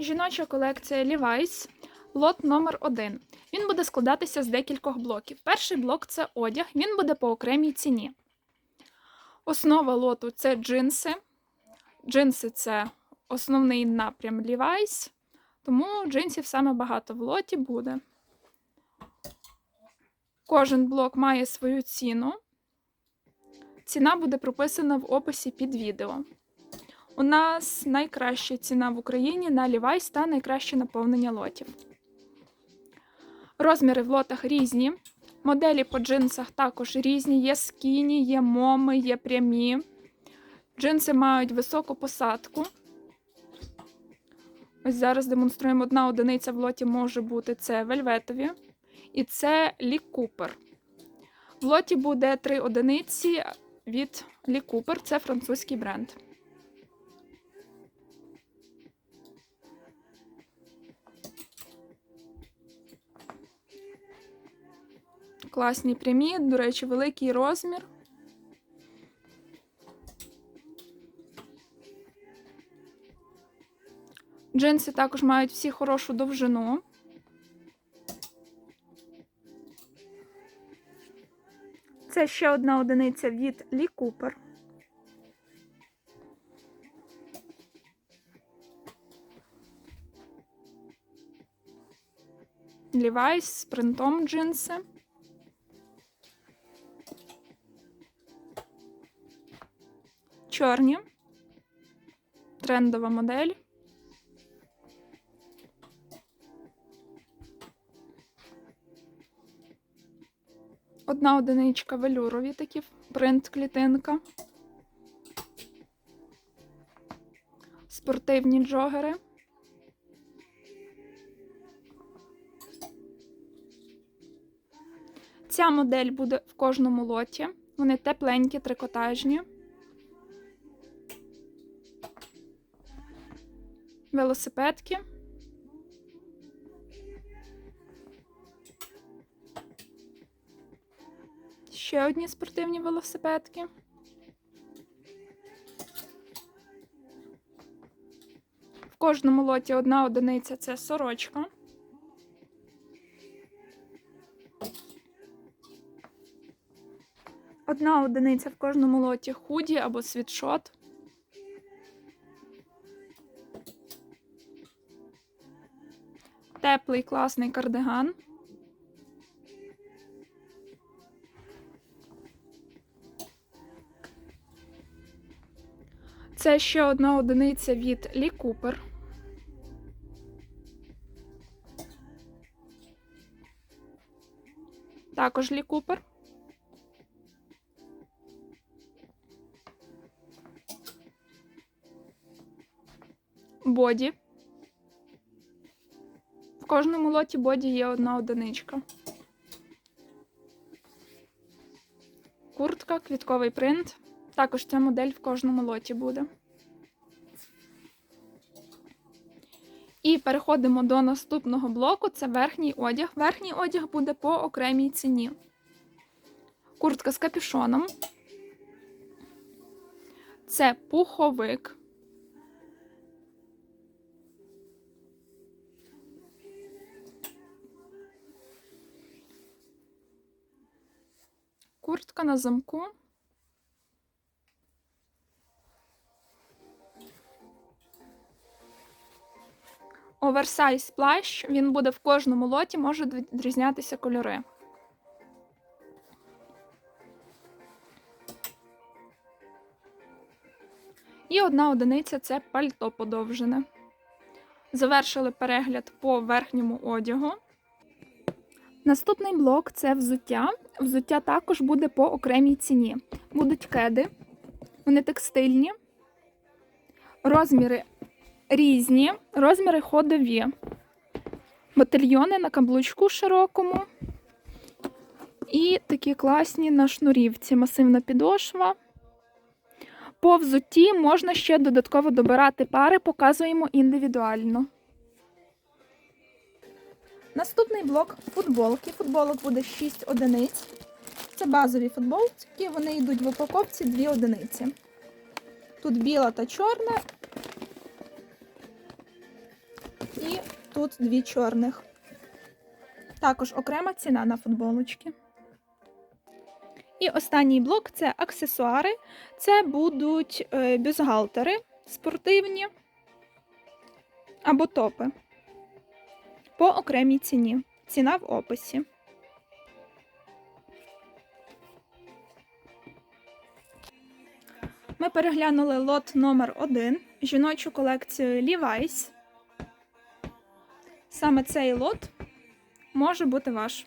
Жіноча колекція Levi's, лот номер 1 Він буде складатися з декількох блоків. Перший блок це одяг, він буде по окремій ціні. Основа лоту це джинси. Джинси це основний напрям Levi's, тому джинсів саме багато в лоті буде. Кожен блок має свою ціну. Ціна буде прописана в описі під відео. У нас найкраща ціна в Україні на Levi's та найкраще наповнення лотів. Розміри в лотах різні. Моделі по джинсах також різні. Є скіні, є моми, є прямі. Джинси мають високу посадку. Ось зараз демонструємо одна одиниця в лоті може бути це вельветові. І це Лі Купер. В лоті буде три одиниці від Лі Купер, це французький бренд. Класні прямі, до речі, великий розмір. Джинси також мають всі хорошу довжину. Це ще одна одиниця від Лі Купер. Levi's з принтом джинси. Чорні. Трендова модель. Одна одиничка велюрові такі, принт клітинка. Спортивні джогери. Ця модель буде в кожному лоті. Вони тепленькі, трикотажні. Велосипедки. Ще одні спортивні велосипедки. В кожному лоті одна одиниця це сорочка. Одна одиниця в кожному лоті худі або світшот. Теплий класний кардиган. Це ще одна одиниця від Лі Купер. Також Лі Купер. Боді. Кожному лоті боді є одна одиничка. Куртка, квітковий принт. Також ця модель в кожному лоті буде. І переходимо до наступного блоку це верхній одяг. Верхній одяг буде по окремій ціні. Куртка з капюшоном. Це пуховик. Куртка на замку. Оверсайз плащ, він буде в кожному лоті, можуть відрізнятися кольори. І одна одиниця це пальто подовжене. Завершили перегляд по верхньому одягу. Наступний блок це взуття. Взуття також буде по окремій ціні. Будуть кеди, вони текстильні, розміри різні, розміри ходові. Батальйони на каблучку широкому. І такі класні на шнурівці, масивна підошва. По взутті можна ще додатково добирати пари, показуємо індивідуально. Наступний блок футболки. Футболок буде 6 одиниць. Це базові футболки, вони йдуть в упаковці 2 одиниці. Тут біла та чорна І тут дві чорних. Також окрема ціна на футболочки. І останній блок це аксесуари. Це будуть е, бюстгальтери спортивні або топи по окремій ціні. Ціна в описі. Ми переглянули лот номер 1 жіночу колекцію Levi's. Саме цей лот може бути ваш.